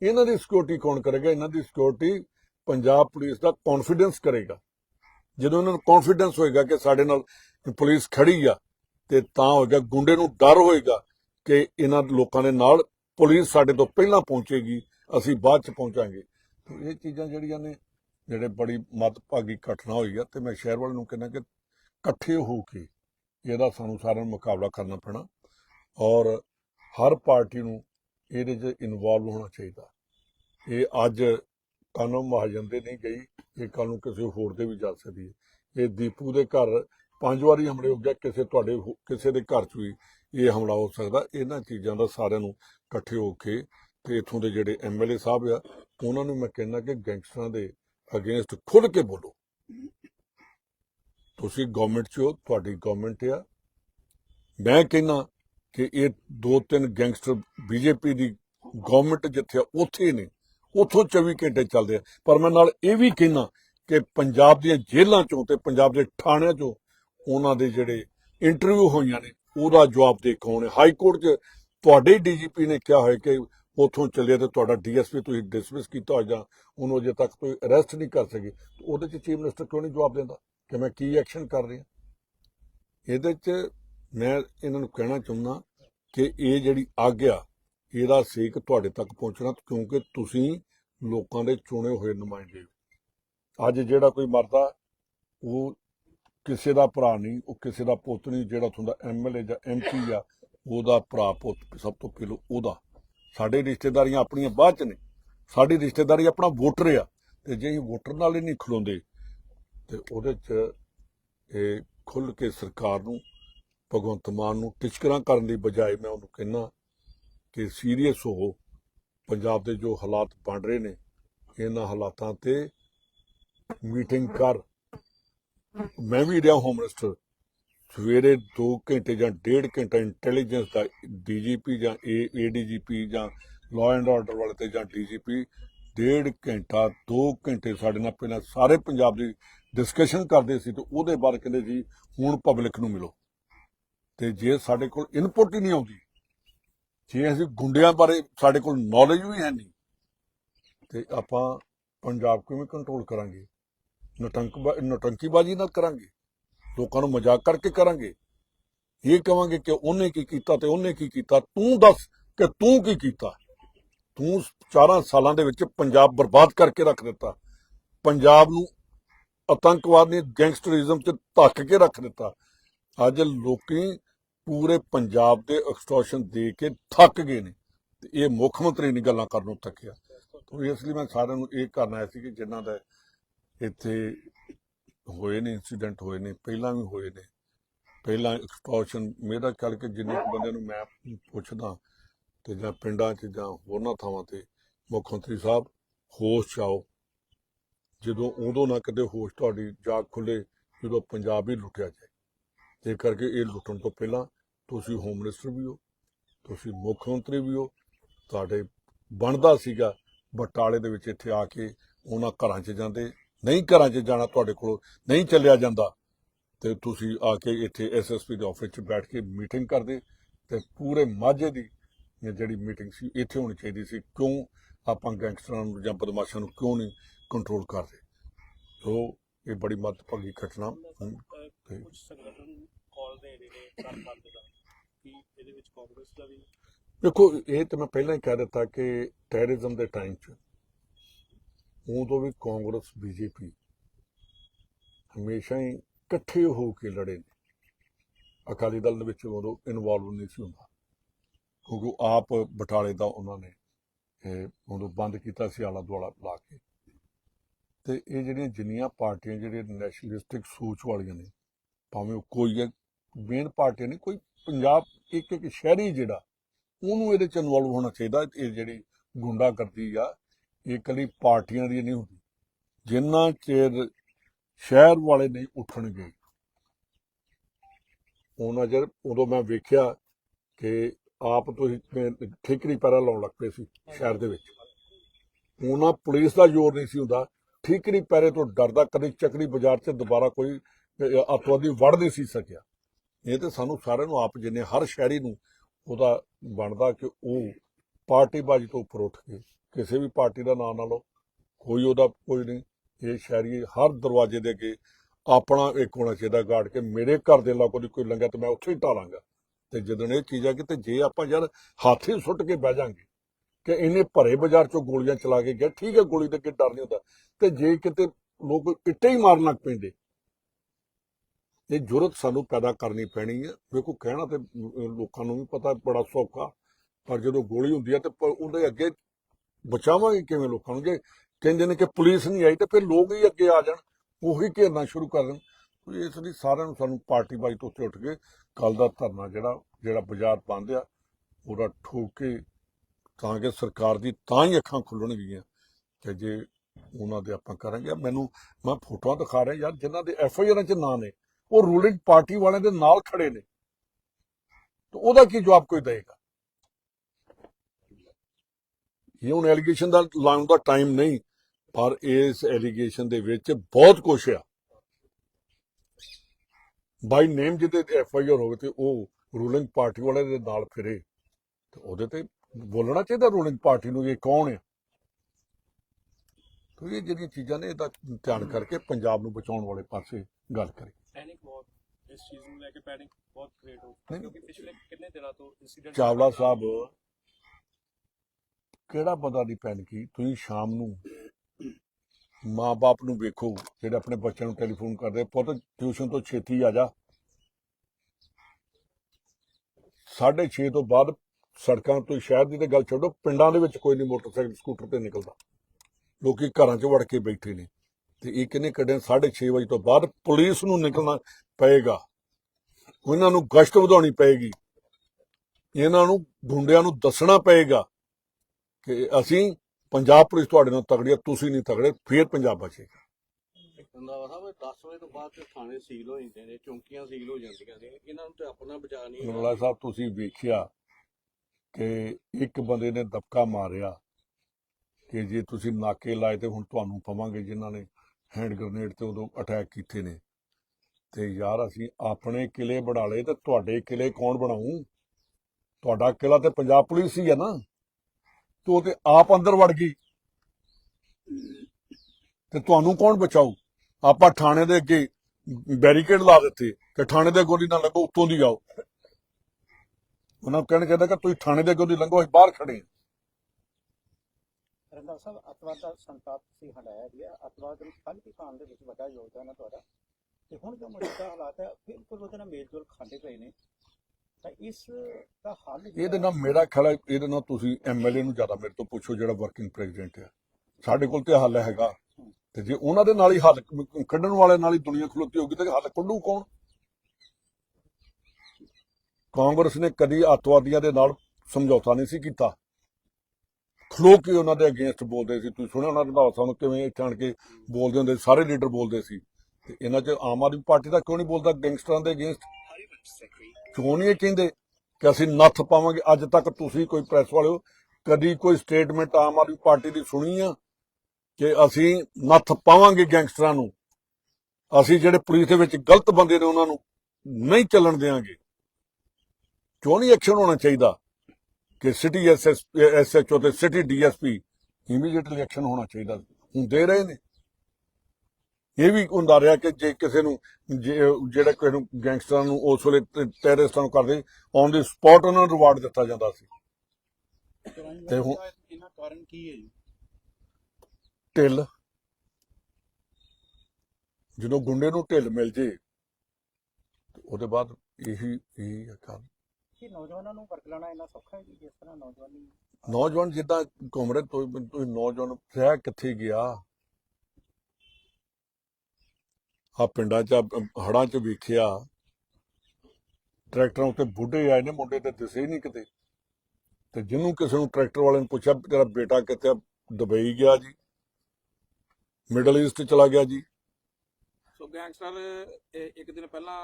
S1: ਇਹਨਾਂ ਦੀ ਸਿਕਿਉਰਿਟੀ ਕੌਣ ਕਰੇਗਾ? ਇਹਨਾਂ ਦੀ ਸਿਕਿਉਰਿਟੀ ਪੰਜਾਬ ਪੁਲਿਸ ਦਾ ਕੌਨਫੀਡੈਂਸ ਕਰੇਗਾ। ਜਦੋਂ ਇਹਨਾਂ ਨੂੰ ਕੌਨਫੀਡੈਂਸ ਹੋਏਗਾ ਕਿ ਸਾਡੇ ਨਾਲ ਪੁਲਿਸ ਖੜੀ ਆ, ਤੇ ਤਾਂ ਹੋਏਗਾ, ਗੁੰਡੇ ਨੂੰ ਡਰ ਹੋਏਗਾ ਕਿ ਇਹਨਾਂ ਲੋਕਾਂ ਦੇ ਨਾਲ ਪੁਲਿਸ ਸਾਡੇ ਤੋਂ ਪਹਿਲਾਂ ਪਹੁੰਚੇਗੀ, ਅਸੀਂ ਬਾਅਦ ਚ ਪਹੁੰਚਾਂਗੇ। ਇਹ ਚੀਜ਼ਾਂ ਜਿਹੜੀਆਂ ਨੇ, ਜਿਹੜੇ ਬੜੀ ਮੱਦਭਾਗੀ ਘਟਨਾ ਹੋਈ ਆ, ਤੇ ਮੈਂ ਸ਼ਹਿਰ ਵਾਲੇ ਨੂੰ ਕਹਿੰਦਾ ਕਿ ਇਕੱਠੇ ਹੋ ਕੇ ਇਹਦਾ ਸਾਨੂੰ ਸਾਰਿਆਂ ਨੂੰ ਮੁਕਾਬਲਾ ਕਰਨਾ ਪੈਣਾ ਔਰ ਹਰ ਪਾਰਟੀ ਨੂੰ ਇਹਦੇ 'ਚ ਇਨਵੋਲਵ ਹੋਣਾ ਚਾਹੀਦਾ। ਇਹ ਅੱਜ ਕਾਨੋ ਮਹਾਜਨ ਦੇ ਨਹੀਂ ਗਈ, ਇਹ ਕੱਲ ਨੂੰ ਕਿਸੇ ਹੋਰ ਦੇ ਵੀ ਜਾ ਸਕਦੀ ਹੈ। ਇਹ ਦੀਪੂ ਦੇ ਘਰ ਪੰਜ ਵਾਰੀ ਹਮਲੇ ਹੋ ਗਿਆ, ਕਿਸੇ ਤੁਹਾਡੇ ਹੋ- ਕਿਸੇ ਦੇ ਘਰ 'ਚ ਵੀ ਇਹ ਹਮਲਾ ਹੋ ਸਕਦਾ। ਇਹਨਾਂ ਚੀਜ਼ਾਂ ਦਾ ਸਾਰਿਆਂ ਨੂੰ ਇਕੱਠੇ ਹੋ ਕੇ ਤੇ ਇਥੋਂ ਦੇ ਜਿਹੜੇ ਐਮਐਲਏ ਸਾਹਿਬ ਆ, ਉਹਨਾਂ ਨੂੰ ਮੈਂ ਕਹਿੰਦਾ ਕਿ ਗੈਂਗਸਟਰਾਂ ਦੇ ਅਗੇਂਸਟ ਖੁੱਲ ਕੇ ਬੋਲੋ। ਤੁਸੀਂ ਗਵਰਨਮੈਂਟ 'ਚ ਹੋ, ਤੁਹਾਡੀ ਗਵਰਨਮੈਂਟ ਆ। ਮੈਂ ਕਹਿੰਦਾ ਕਿ ਇਹ ਦੋ ਤਿੰਨ ਗੈਂਗਸਟਰ ਬੀਜੇਪੀ ਦੀ ਗਵਰਨਮੈਂਟ ਜਿੱਥੇ ਆ, ਉੱਥੇ ਨੇ। ਉੱਥੋਂ 24 ਘੰਟੇ ਚੱਲਦੇ ਆ। ਪਰ ਮੈਂ ਨਾਲ ਇਹ ਵੀ ਕਹਿਣਾ ਕਿ ਪੰਜਾਬ ਦੀਆਂ ਜੇਲ੍ਹਾਂ ਚੋਂ ਤੇ ਪੰਜਾਬ ਦੇ ਥਾਣਿਆਂ ਚੋਂ ਉਹਨਾਂ ਦੇ ਜਿਹੜੇ ਇੰਟਰਵਿਊ ਹੋਈਆਂ ਨੇ, ਉਹਦਾ ਜਵਾਬ ਦੇ ਕੌਣ ਹੈ ਹਾਈ ਕੋਰਟ 'ਚ ਤੁਹਾਡੇ ਡੀਜੀਪੀ ਨੇ ਕਿਹਾ ਹੋਇਆ ਕਿ ਉੱਥੋਂ ਚੱਲਿਆ ਤੇ ਤੁਹਾਡਾ ਡੀਐਸਪੀ ਤੁਸੀਂ ਡਿਸਮਿਸ ਕੀਤਾ ਹੋਇਆ ਜਾਂ ਉਹਨੂੰ ਅਜੇ ਤੱਕ ਕੋਈ ਅਰੈਸਟ ਨਹੀਂ ਕਰ ਸਕੇ। ਉਹਦੇ 'ਚ ਚੀਫ ਮਿਨਿਸਟਰ ਕਿਉਂ ਨਹੀਂ ਜਵਾਬ ਦਿੰਦਾ ਕਿ ਮੈਂ ਕੀ ਐਕਸ਼ਨ ਕਰ ਰਿਹਾ? ਇਹਦੇ 'ਚ ਮੈਂ ਇਹਨਾਂ ਨੂੰ ਕਹਿਣਾ ਚਾਹੁੰਦਾ ਕਿ ਇਹ ਜਿਹੜੀ ਆਗਿਆ, ਇਹਦਾ ਸੇਕ ਤੁਹਾਡੇ ਤੱਕ ਪਹੁੰਚਣਾ ਕਿਉਂਕਿ ਤੁਸੀਂ ਲੋਕਾਂ ਦੇ ਚੁਣੇ ਹੋਏ ਨੁਮਾਇੰਦੇ ਅੱਜ ਜਿਹੜਾ ਕੋਈ ਮਰਦਾ ਉਹ ਕਿਸੇ ਦਾ ਭਰਾ ਨਹੀਂ, ਉਹ ਕਿਸੇ ਦਾ ਪੁੱਤ ਨਹੀਂ, ਜਿਹੜਾ ਉੱਥੋਂ ਦਾ ਐਮਐਲਏ ਜਾਂ ਐਮਪੀ ਆ, ਉਹਦਾ ਭਰਾ ਪੁੱਤ ਸਭ ਤੋਂ ਪਹਿਲਾਂ ਉਹਦਾ। ਸਾਡੇ ਰਿਸ਼ਤੇਦਾਰੀਆਂ ਆਪਣੀਆਂ ਬਾਅਦ ਚ ਨੇ। ਸਾਡੀ ਰਿਸ਼ਤੇਦਾਰੀ ਆਪਣਾ ਵੋਟਰ ਆ, ਤੇ ਜੇ ਅਸੀਂ ਵੋਟਰ ਨਾਲ ਹੀ ਨਹੀਂ ਖਲੋਂਦੇ, ਤੇ ਉਹਦੇ ਚ ਇਹ ਖੁੱਲ ਕੇ ਸਰਕਾਰ ਨੂੰ, ਭਗਵੰਤ ਮਾਨ ਨੂੰ ਟਿਚਕਰਾਂ ਕਰਨ ਦੀ ਬਜਾਏ ਮੈਂ ਉਹਨੂੰ ਕਹਿੰਨਾ ਕਿ ਸੀਰੀਅਸ ਹੋ। ਪੰਜਾਬ ਦੇ ਜੋ ਹਾਲਾਤ ਬਣ ਰਹੇ ਨੇ, ਇਹਨਾਂ ਹਾਲਾਤਾਂ ਤੇ ਮੀਟਿੰਗ ਕਰ। ਮੈਂ ਵੀ ਰਿਹਾ ਹੋਮ ਮਿਨਿਸਟਰ ਸਵੇਰੇ 2 ਘੰਟੇ ਜਾਂ 1.5 ਘੰਟਾ ਇੰਟੈਲੀਜੈਂਸ ਦਾ ਡੀਜੀਪੀ ਜਾਂ ਏਡੀਜੀਪੀ ਜਾਂ ਲਾਅ ਐਂਡ ਆਰਡਰ ਵਾਲੇ ਤੇ ਜਾਂ ਡੀਜੀਪੀ ਡੇਢ ਘੰਟਾ 2 ਘੰਟੇ ਸਾਡੇ ਨਾਲ ਪਹਿਲਾਂ ਸਾਰੇ ਪੰਜਾਬ ਦੀ ਡਿਸਕਸ਼ਨ ਕਰਦੇ ਸੀ ਤੇ ਉਹਦੇ ਬਾਅਦ ਕਹਿੰਦੇ ਜੀ, ਹੁਣ ਪਬਲਿਕ ਨੂੰ ਮਿਲੋ। ਤੇ ਜੇ ਸਾਡੇ ਕੋਲ ਇਨਪੁਟ ਹੀ ਨਹੀਂ ਆਉਂਦੀ ਜੇ ਅਸੀਂ ਗੁੰਡਿਆਂ ਬਾਰੇ ਸਾਡੇ ਕੋਲ ਨੌਲੇਜ ਵੀ ਹੈ ਨਹੀਂ, ਤੇ ਆਪਾਂ ਪੰਜਾਬ ਕਿਵੇਂ ਕੰਟਰੋਲ ਕਰਾਂਗੇ? ਨਟੰਕ ਨਟੰਕੀਬਾਜ਼ੀ ਨਾਲ ਕਰਾਂਗੇ? ਲੋਕਾਂ ਨੂੰ ਮਜ਼ਾਕ ਕਰਕੇ ਕਰਾਂਗੇ? ਇਹ ਕਵਾਂਗੇ ਕਿ ਉਹਨੇ ਕੀ ਕੀਤਾ ਤੇ ਉਹਨੇ ਕੀ ਕੀਤਾ? ਤੂੰ ਦੱਸ ਕਿ ਤੂੰ ਕੀ ਕੀਤਾ? ਤੂੰ 4 ਸਾਲਾਂ ਦੇ ਵਿੱਚ ਪੰਜਾਬ ਬਰਬਾਦ ਕਰਕੇ ਰੱਖ ਦਿੱਤਾ। ਪੰਜਾਬ ਨੂੰ ਆਤੰਕਵਾਦ ਨੇ ਗੈਂਗਸਟਰਿਜ਼ਮ 'ਚ ਧੱਕ ਕੇ ਰੱਖ ਦਿੱਤਾ। ਅੱਜ ਲੋਕੀ ਪੂਰੇ ਪੰਜਾਬ ਦੇ ਐਕਸਟੋਰਸ਼ਨ ਦੇ ਕੇ ਥੱਕ ਗਏ ਨੇ। ਤੇ ਇਹ ਮੁੱਖ ਮੰਤਰੀ ਨੇ ਗੱਲਾਂ ਕਰਨ ਨੂੰ ਥੱਕਿਆ। ਤੇ ਇਸ ਲਈ ਮੈਂ ਸਾਰਿਆਂ ਨੂੰ ਇਹ ਕਰਨਾ ਆਇਆ ਸੀ ਕਿ ਜਿਨ੍ਹਾਂ ਦਾ ਇੱਥੇ ਹੋਏ ਨੇ ਇਨਸੀਡੈਂਟ ਹੋਏ ਨੇ, ਪਹਿਲਾਂ ਵੀ ਹੋਏ ਨੇ। ਪਹਿਲਾਂ ਐਕਸਟੋਰਸ਼ਨ ਮੇਰਾ ਖਿਆਲ ਕਿ ਜਿੰਨੇ ਬੰਦੇ ਨੂੰ ਮੈਂ ਪੁੱਛਦਾ ਤੇ ਜਾਂ ਪਿੰਡਾਂ 'ਚ ਜਾਂ ਹੋਰਨਾਂ ਥਾਵਾਂ ਤੇ, ਮੁੱਖ ਮੰਤਰੀ ਸਾਹਿਬ, ਹੋਸ਼ 'ਚ ਆਓ। ਜਦੋਂ ਉਦੋਂ ਨਾ ਕਦੇ ਹੋਸ਼ ਤੁਹਾਡੀ ਜਾਗ ਖੁੱਲੇ, ਜਦੋਂ ਪੰਜਾਬ ਹੀ ਲੁੱਟਿਆ ਜਾਏ। ਤੇ ਕਰਕੇ ਇਹ ਲੁੱਟਣ ਤੋਂ ਪਹਿਲਾਂ ਤੁਸੀਂ ਹੋਮ ਮਿਨਿਸਟਰ ਵੀ ਹੋ, ਤੁਸੀਂ ਮੁੱਖ ਮੰਤਰੀ ਵੀ ਹੋ, ਤੁਹਾਡੇ ਬਣਦਾ ਸੀਗਾ ਬਟਾਲੇ ਦੇ ਵਿੱਚ ਇੱਥੇ ਆ ਕੇ ਉਹਨਾਂ ਘਰਾਂ 'ਚ ਜਾਂਦੇ, ਨਹੀਂ ਘਰਾਂ 'ਚ ਜਾਣਾ ਤੁਹਾਡੇ ਕੋਲ, ਨਹੀਂ ਚੱਲਿਆ ਜਾਂਦਾ, ਤੇ ਤੁਸੀਂ ਆ ਕੇ ਇੱਥੇ ਐਸਐਸਪੀ ਦੇ ਆਫਿਸ 'ਚ ਬੈਠ ਕੇ ਮੀਟਿੰਗ ਕਰਦੇ ਤੇ ਪੂਰੇ ਮਾਝੇ ਦੀ ਜਿਹੜੀ ਮੀਟਿੰਗ ਸੀ ਇੱਥੇ ਹੋਣੀ ਚਾਹੀਦੀ ਸੀ, ਕਿਉਂ ਆਪਾਂ ਗੈਂਗਸਟਰਾਂ ਨੂੰ ਜਾਂ ਬਦਮਾਸ਼ਾਂ ਨੂੰ ਕਿਉਂ ਨਹੀਂ ਕੰਟਰੋਲ ਕਰਦੇ? ਸੋ ਇਹ ਬੜੀ ਮਹੱਤਵਪੂਰਨ ਘਟਨਾ ਹਮ, ਤੇ
S2: ਕੁਝ ਸੰਗਠਨ ਕਾਲ ਦੇ ਰਹੇ ਨੇ ਕਰ ਬੰਦ ਦਾ ਕਿ ਇਹਦੇ ਵਿੱਚ ਕਾਂਗਰਸ ਦਾ ਵੀ?
S1: ਦੇਖੋ ਇਹ ਤਾਂ ਮੈਂ ਪਹਿਲਾਂ ਹੀ ਕਹਿ ਦਿੱਤਾ ਕਿ ਟੈਰਰਿਜ਼ਮ ਦੇ ਟਾਈਮ 'ਚ ਉਦੋਂ ਵੀ ਕਾਂਗਰਸ ਬੀਜੇਪੀ ਹਮੇਸ਼ਾ ਹੀ ਇਕੱਠੇ ਹੋ ਕੇ ਲੜੇ ਨੇ। ਅਕਾਲੀ ਦਲ ਦੇ ਵਿੱਚ ਉਦੋਂ ਇਨਵੋਲਵ ਨਹੀਂ ਸੀ ਹੁੰਦਾ ਕਿਉਂਕਿ ਆਪ ਬਟਾਲੇ ਦਾ ਉਹਨਾਂ ਨੇ ਇਹ ਉਦੋਂ ਬੰਦ ਕੀਤਾ ਸੀ ਆਲਾ ਦੁਆਲਾ ਲਾ ਕੇ। ਤੇ ਇਹ ਜਿਹੜੀਆਂ ਜਿੰਨੀਆਂ ਪਾਰਟੀਆਂ ਜਿਹੜੀਆਂ ਨੈਸ਼ਨਲਿਸਟਿਕ ਸੋਚ ਵਾਲੀਆਂ ਨੇ ਭਾਵੇਂ ਉਹ ਕੋਈ ਮੇਨ ਪਾਰਟੀ ਨਹੀਂ, ਕੋਈ ਪੰਜਾਬ ਇੱਕ ਇੱਕ ਸ਼ਹਿਰੀ ਜਿਹੜਾ, ਉਹਨੂੰ ਇਹਦੇ ਚ ਇਨਵੋਲਵ ਹੋਣਾ ਚਾਹੀਦਾ, ਇਹ ਜਿਹੜੀ ਗੁੰਡਾਗਰਦੀ ਆ, ਇਹ ਇਕੱਲੀ ਪਾਰਟੀਆਂ ਦੀ ਨਹੀਂ ਹੁੰਦੀ। ਜਿੰਨਾ ਚਿਰ ਸ਼ਹਿਰ ਵਾਲੇ ਨਹੀਂ ਉੱਠਣਗੇ, ਉਹਨਾਂ ਚਿਰ ਉਦੋਂ ਮੈਂ ਵੇਖਿਆ ਕਿ ਆਪ ਤੁਸੀਂ ਠੇਕਰੀ ਪੈਰਾ ਲਾਉਣ ਲੱਗ ਪਏ ਸੀ ਸ਼ਹਿਰ ਦੇ ਵਿੱਚ। ਉਹਨਾਂ ਪੁਲਿਸ ਦਾ ਜ਼ੋਰ ਨਹੀਂ ਸੀ ਹੁੰਦਾ, ਠੀਕਰੀ ਪੈਰੇ ਤੋਂ ਡਰਦਾ, ਕਦੇ ਚੱਕਰੀ ਬਾਜ਼ਾਰ 'ਚ ਦੁਬਾਰਾ ਕੋਈ ਅੱਤਵਾਦੀ ਵੜ ਨਹੀਂ ਸੀ ਸਕਿਆ। ਇਹ ਤੇ ਸਾਨੂੰ ਸਾਰਿਆਂ ਨੂੰ ਆਪ ਜਿੰਨੇ ਹਰ ਸ਼ਹਿਰੀ ਨੂੰ ਉਹਦਾ ਬਣਦਾ ਕਿ ਉਹ ਪਾਰਟੀਬਾਜ਼ੀ ਤੋਂ ਉੱਪਰ ਉੱਠ ਕੇ, ਕਿਸੇ ਵੀ ਪਾਰਟੀ ਦਾ ਨਾਂ ਨਾ ਲਓ, ਕੋਈ ਉਹਦਾ ਕੋਈ ਨਹੀਂ। ਇਹ ਸ਼ਹਿਰੀ ਹਰ ਦਰਵਾਜ਼ੇ ਦੇ ਅੱਗੇ ਆਪਣਾ ਇੱਕ ਹੋਣਾ ਚਾਹੀਦਾ ਗਾਰਡ ਕੇ ਮੇਰੇ ਘਰ ਦੇ ਲਾਗੋਂ ਦੀ ਕੋਈ ਲੰਘਿਆ ਤੇ ਮੈਂ ਉੱਥੇ ਹੀ ਟਾਲਾਂਗਾ। ਤੇ ਜਦੋਂ ਇਹ ਚੀਜ਼ ਆ ਕਿ ਜੇ ਆਪਾਂ ਯਾਰ ਹੱਥ ਹੀ ਸੁੱਟ ਕੇ ਬਹਿ ਜਾਾਂਗੇ ਕਿ ਇਹਨੇ ਭਰੇ ਬਾਜ਼ਾਰ ਚੋਂ ਗੋਲੀਆਂ ਚਲਾ ਕੇ ਗਿਆ, ਠੀਕ ਹੈ, ਗੋਲੀ ਤੇ ਕਿ ਡਰ ਨਹੀਂ ਹੁੰਦਾ। ਤੇ ਜੇ ਕਿਤੇ ਲੋਕ ਇੱਟੇ ਹੀ ਮਾਰਨ ਲੱਗ ਪੈਂਦੇ ਇਹ ਜੁਰਤ ਸਾਨੂੰ ਪੈਦਾ ਕਰਨੀ ਪੈਣੀ ਹੈ। ਵੇਖੋ, ਕਹਿਣਾ ਤੇ ਲੋਕਾਂ ਨੂੰ ਵੀ ਪਤਾ ਬੜਾ ਸੌਖਾ। ਪਰ ਜਦੋਂ ਗੋਲੀ ਹੁੰਦੀ ਹੈ ਤੇ ਪ- ਉਹਦੇ ਅੱਗੇ ਬਚਾਵਾਂਗੇ ਕਿਵੇਂ ਲੋਕਾਂ ਨੂੰ? ਜੇ ਕਹਿੰਦੇ ਨੇ ਕਿ ਪੁਲਿਸ ਨਹੀਂ ਆਈ ਤੇ ਫਿਰ ਲੋਕ ਹੀ ਅੱਗੇ ਆ ਜਾਣ। ਉਹੀ ਘੇਰਨਾ ਸ਼ੁਰੂ ਕਰ ਦੇਣ। ਇਸ ਲਈ ਸਾਰਿਆਂ ਨੂੰ ਸਾਨੂੰ ਪਾਰਟੀ ਬਾਈ ਤੋਂ ਉੱਤੇ ਉੱਠ ਕੇ ਕੱਲ ਦਾ ਧਰਨਾ ਜਿਹੜਾ ਜਿਹੜਾ ਬਾਜ਼ਾਰ ਬੰਦ ਆ, ਉਹਦਾ ਠੋਕ ਕੇ ਤਾਂ ਕਿ ਸਰਕਾਰ ਦੀ ਤਾਂ ਹੀ ਅੱਖਾਂ ਖੁੱਲਣਗੀਆਂ। ਕਿ ਜੇ ਉਹਨਾਂ ਦੇ ਆਪਾਂ ਕਰਾਂਗੇ ਮੈਨੂੰ, ਮੈਂ ਫੋਟੋਆਂ ਦਿਖਾ ਰਿਹਾ ਯਾਰ, ਜਿਨ੍ਹਾਂ ਦੇ ਐਫ ਆਈ ਆਰਾਂ 'ਚ ਨਾਂ ਨੇ। ਉਹ ਰੂਲਿੰਗ ਪਾਰਟੀ ਵਾਲਿਆਂ ਦੇ ਨਾਲ ਖੜੇ ਨੇ। ਤਾਂ ਉਹਦਾ ਕੀ ਜਵਾਬ ਕੋਈ ਦੇਗਾ ਇਹ ਹੁਣ ਐਲੀਗੇਸ਼ਨ ਦਾ ਲਾਉਣ ਦਾ ਟਾਈਮ ਨਹੀਂ, ਪਰ ਇਸ ਐਲੀਗੇਸ਼ਨ ਦੇ ਵਿੱਚ ਬਹੁਤ ਕੁਛ ਆ। ਬਾਈ ਨੇਮ ਜਿਹਦੇ ਐਫ ਆਈ ਆਰ ਹੋਵੇ ਤੇ ਉਹ ਰੂਲਿੰਗ ਪਾਰਟੀ ਵਾਲੇ ਦੇ ਨਾਲ ਫਿਰੇ। ਤੇ ਉਹਦੇ ਤੇ ਬੋਲਣਾ ਚਾਹੀਦਾ ਰੂਲਿੰਗ ਪਾਰਟੀ ਨੂੰ ਇਹ ਕੌਣ ਆ? ਤੋ ਇਹ ਜਿਹੜੀਆਂ ਚੀਜ਼ਾਂ ਨੇ ਇਹਦਾ ਧਿਆਨ ਕਰਕੇ ਪੰਜਾਬ ਨੂੰ ਬਚਾਉਣ ਵਾਲੇ ਪਾਸੇ ਗੱਲ ਕਰੇ।
S2: ਪੈਨਿਕ ਬਹੁਤ ਇਸ ਚੀਜ਼ ਨੂੰ ਲੈ ਕੇ ਪੈਨਿਕ ਬਹੁਤ ਕ੍ਰੀਏਟ ਹੋ
S1: ਨਹੀਂ,
S2: ਕਿਉਂਕਿ ਪਿਛਲੇ ਕਿੰਨੇ ਦਿਨਾਂ ਤੋਂ ਇਨਸੀਡੈਂਟ
S1: ਚਾਵਲਾ ਸਾਹਿਬ ਕਿਹੜਾ ਬੰਦਾ ਦੀ ਪੈਨ ਕੀ ਤੁਸੀਂ ਸ਼ਾਮ ਨੂੰ ਮਾਂ-ਬਾਪ ਨੂੰ ਵੇਖੋ ਜਿਹੜੇ ਆਪਣੇ ਬੱਚਿਆਂ ਨੂੰ ਟੈਲੀਫੋਨ ਕਰਦੇ ਪੁੱਤ ਟਿਊਸ਼ਨ ਤੋਂ ਛੇਤੀ ਆ ਜਾ 6:30 ਤੋਂ ਬਾਅਦ ਸੜਕਾਂ ਤੋਂ ਸ਼ਹਿਰ ਦੀ ਤੇ ਗੱਲ ਛੱਡੋ ਪਿੰਡਾਂ ਦੇ ਵਿੱਚ ਕੋਈ ਨਹੀਂ ਮੋਟਰਸਾਈਕਲ ਸਕੂਟਰ ਤੇ ਨਿਕਲਦਾ ਲੋਕੀ ਘਰਾਂ 'ਚ ਵੜ ਕੇ ਬੈਠੇ ਨੇ ਤੇ ਇਹ ਕਿੰਨੇ ਕੱਢੇ 6:30 ਵਜੇ ਤੋਂ ਬਾਅਦ ਪੁਲਿਸ ਨੂੰ ਨਿਕਲਣਾ ਪਏਗਾ। ਉਹਨਾਂ ਨੂੰ ਗਸ਼ਤ ਵਧਾਉਣੀ ਪਏਗੀ। ਇਹਨਾਂ ਨੂੰ ਗੁੰਡਿਆਂ ਨੂੰ ਦੱਸਣਾ ਪਏਗਾ ਕਿ ਅਸੀਂ ਪੰਜਾਬ ਪੁਲਿਸ ਤੁਹਾਡੇ ਨਾਲ ਤਗੜੀ ਤੁਸੀਂ ਨਹੀਂ ਤਗੜੇ ਫੇਰ ਪੰਜਾਬ ਬਚੇਗਾ।
S3: ਰੰਦਾਵਾ ਸਾਹਿਬ 10 ਵਜੇ ਤੋਂ ਬਾਅਦ ਤੇ ਥਾਣੇ ਸੀਲ ਹੋ ਜਾਂਦੇ ਨੇ ਚੌਂਕੀਆਂ ਸੀਲ ਹੋ ਜਾਂਦੀਆਂ ਨੇ ਇਹਨਾਂ ਨੂੰ ਤੇ ਆਪਣਾ ਬਚਾ ਨਹੀਂ।
S1: ਮਨਲਾ ਸਾਹਿਬ ਤੁਸੀਂ ਵੇਖਿਆ ਕਿ ਇੱਕ ਬੰਦੇ ਨੇ ਦਬਕਾ ਮਾਰਿਆ ਕਿ ਜੇ ਤੁਸੀਂ ਨਾਕੇ ਲਾਏ ਤੇ ਹੁਣ ਤੁਹਾਨੂੰ ਪਵਾਂਗੇ ਜਿਨ੍ਹਾਂ ਨੇ ਹੈਂਡ ਗ੍ਰਨੇਡ ਤੇ ਉਦੋਂ ਅਟੈਕ ਕੀਤੇ ਨੇ। ਤੇ ਯਾਰ ਅਸੀਂ ਆਪਣੇ ਕਿਲੇ ਬਣਾ ਲਏ ਤੇ ਤੁਹਾਡੇ ਕਿਲੇ ਕੌਣ ਬਣਾਉ ਤੁਹਾਡਾ ਕਿਲਾ ਤੇ ਪੰਜਾਬ ਪੁਲਿਸ ਹੀ ਹੈ ਨਾ। ਤੇ ਉਹ ਤੇ ਆਪ ਅੰਦਰ ਵੜ ਗਈ। ਤੇ ਤੁਹਾਨੂੰ ਕੌਣ ਬਚਾਊ? ਆਪਾਂ ਥਾਣੇ ਦੇ ਅੱਗੇ ਬੈਰੀਕੇਡ ਲਾ ਦਿੱਤੇ ਕਿ ਥਾਣੇ ਦੇ ਗੋਲੀ ਨਾ ਲੱਗੋ, ਉੱਤੋਂ ਦੀ ਆਓ। ਉਹਨਾਂ ਨੂੰ ਕਹਿਣ ਕਹਿੰਦਾ ਕਿ ਤੁਸੀਂ ਥਾਣੇ ਦੇ ਅੱਗੇ ਦੀ ਲੰਘੋ, ਅਸੀਂ ਬਾਹਰ ਖੜੇ ਹਾਂ।
S4: ਰੰਦਾ ਸਾਹਿਬ, ਅਤਵਾਦ ਦਾ ਸੰਤਾਪ ਤੁਸੀਂ ਹਟਾਇਆ ਗਿਆ ਅਤਵਾਦ ਨੂੰ ਫਲ ਦੀ ਖਾਣ ਦੇ ਵਿੱਚ ਵੱਡਾ ਯੋਗਦਾਨ ਹੈ ਤੁਹਾਡਾ। ਤੇ ਹੁਣ ਜੋ ਮੌਜੂਦਾ ਹਾਲਾਤ ਹੈ, ਬਿਲਕੁਲ ਉਹਦੇ ਨਾਲ ਮੇਲਜੋਲ ਖਾਂਦੇ ਪਏ ਨੇ। ਤਾਂ ਇਸ ਦਾ ਹੱਲ
S1: ਇਹਦੇ ਨਾਲ ਮੇਰਾ ਖਿਆਲ ਹੈ, ਇਹਦੇ ਨਾਲ ਤੁਸੀਂ ਐਮਐਲਏ ਨੂੰ ਜ਼ਿਆਦਾ ਮੇਰੇ ਤੋਂ ਪੁੱਛੋ ਜਿਹੜਾ ਵਰਕਿੰਗ ਪ੍ਰੈਜ਼ੀਡੈਂਟ ਹੈ। ਸਾਡੇ ਕੋਲ ਤੇ ਹੱਲ ਹੈਗਾ। ਤੇ ਜੇ ਉਹਨਾਂ ਦੇ ਨਾਲ ਹੀ ਹੱਲ ਕੱਢਣ ਵਾਲੇ ਨਾਲ ਹੀ ਦੁਨੀਆ ਖਲੋਤੀ ਹੋਗੀ ਤੇ ਹੱਲ ਕੱਢੂ ਕੌਣ? ਕਾਂਗਰਸ ਨੇ ਕਦੀ ਅੱਤਵਾਦੀਆਂ ਦੇ ਨਾਲ ਸਮਝੌਤਾ ਨਹੀਂ ਸੀ ਕੀਤਾ। ਖਲੋ ਕੇ ਉਹਨਾਂ ਦੇ ਅਗੇਂਸਟ ਬੋਲਦੇ ਸੀ। ਤੁਸੀਂ ਸੁਣਿਆ ਉਹਨਾਂ ਰੰਧਾਵਾ ਸਾਹਿਬ ਨੂੰ ਕਿਵੇਂ ਇੱਥੇ ਆਣ ਕੇ ਬੋਲਦੇ ਹੁੰਦੇ ਸੀ, ਸਾਰੇ ਲੀਡਰ ਬੋਲਦੇ ਸੀ। ਤੇ ਇਹਨਾਂ 'ਚ ਆਮ ਆਦਮੀ ਪਾਰਟੀ ਦਾ ਕਿਉਂ ਨਹੀਂ ਬੋਲਦਾ ਗੈਂਗਸਟਰਾਂ ਦੇ ਅਗੇਂਸਟ ਕਿਉਂ ਨਹੀਂ ਇਹ ਕਹਿੰਦੇ ਕਿ ਅਸੀਂ ਨੱਥ ਪਾਵਾਂਗੇ? ਅੱਜ ਤੱਕ ਤੁਸੀਂ ਕੋਈ ਪ੍ਰੈਸ ਵਾਲਿਓ ਕਦੀ ਕੋਈ ਸਟੇਟਮੈਂਟ ਆਮ ਆਦਮੀ ਪਾਰਟੀ ਦੀ ਸੁਣੀ ਆ ਕਿ ਅਸੀਂ ਨੱਥ ਪਾਵਾਂਗੇ ਗੈਂਗਸਟਰਾਂ ਨੂੰ? ਅਸੀਂ ਜਿਹੜੇ ਪੁਲਿਸ ਦੇ ਵਿੱਚ ਗਲਤ ਬੰਦੇ ਨੇ ਉਹਨਾਂ ਨੂੰ ਨਹੀਂ ਚੱਲਣ ਦੇਵਾਂਗੇ ਕਿਉਂ ਨਹੀਂ ਐਕਸ਼ਨ ਹੋਣਾ ਚਾਹੀਦਾ? ਕਿ ਸਿਟੀ ਐਸਐਸ ਐਸਐਚਓ ਤੇ ਸਿਟੀ ਡੀਐਸਪੀ ਇਮੀਡੀਏਟਲੀ ਐਕਸ਼ਨ ਹੋਣਾ ਚਾਹੀਦਾ ਹੁੰਦੇ ਰਹੇ ਨੇ। ਇਹ ਵੀ ਹੁੰਦਾ ਰਿਹਾ ਕਿ ਜੇ ਕਿਸੇ ਨੂੰ ਜਿਹੜਾ ਕਿਸੇ ਨੂੰ ਗੈਂਗਸਟਰਾਂ ਨੂੰ ਉਸ ਵੇਲੇ ਟੈਰਰਿਸਟਾਂ ਨੂੰ ਕਰਦੇ ਔਨ ਦੀ ਸਪੌਟ ਉਹਨਾਂ ਨੂੰ ਰਿਵਾਰਡ ਦਿੱਤਾ ਜਾਂਦਾ ਸੀ। ਤੇ ਹੁਣ
S4: ਇਹਨਾਂ ਕਾਰਨ ਕੀ ਹੈ ਜੀ?
S1: ਢਿੱਲ। ਜਦੋਂ ਗੁੰਡੇ ਨੂੰ ਢਿੱਲ ਮਿਲ ਜੇ ਉਹਦੇ ਬਾਅਦ ਇਹੀ ਇਹੀ ਹੈ ਗੱਲ।
S4: ਕਿ ਨੌਜਵਾਨਾਂ ਨੂੰ ਵਰਗ ਲਾਣਾ ਇੰਨਾ ਸੌਖਾ ਹੈ ਜੀ, ਜਿਸ ਤਰ੍ਹਾਂ ਨੌਜਵਾਨੀ
S1: ਨੌਜਵਾਨ ਜਿੱਦਾਂ ਘੁੰਮਰੇ ਤੋਂ ਤੁਸੀਂ ਨੌਜਵਾਨ ਰਹਿ ਕਿੱਥੇ ਗਿਆ? ਆ ਪਿੰਡਾਂ 'ਚ ਹੜਾਂ 'ਚ ਵੇਖਿਆ। ਟਰੈਕਟਰਾਂ ਉੱਤੇ ਬੁੱਢੇ ਆਏ ਨੇ, ਮੁੰਡੇ ਤੇ ਦਿਸੇ ਹੀ ਨਹੀਂ ਕਿਤੇ। ਤੇ ਜਿਹਨੂੰ ਕਿਸੇ ਨੂੰ ਟਰੈਕਟਰ ਵਾਲੇ ਨੂੰ ਪੁੱਛਿਆ, ਤੇਰਾ ਬੇਟਾ ਕਿੱਥੇ ਦੁਬਈ ਗਿਆ ਜੀ। ਮਿਡਲ ਈਸਟ ਚਲਾ ਗਿਆ ਜੀ।
S5: ਸੋ ਗੈਂਗਸਟਰ, ਇਹ ਇੱਕ ਦਿਨ ਪਹਿਲਾਂ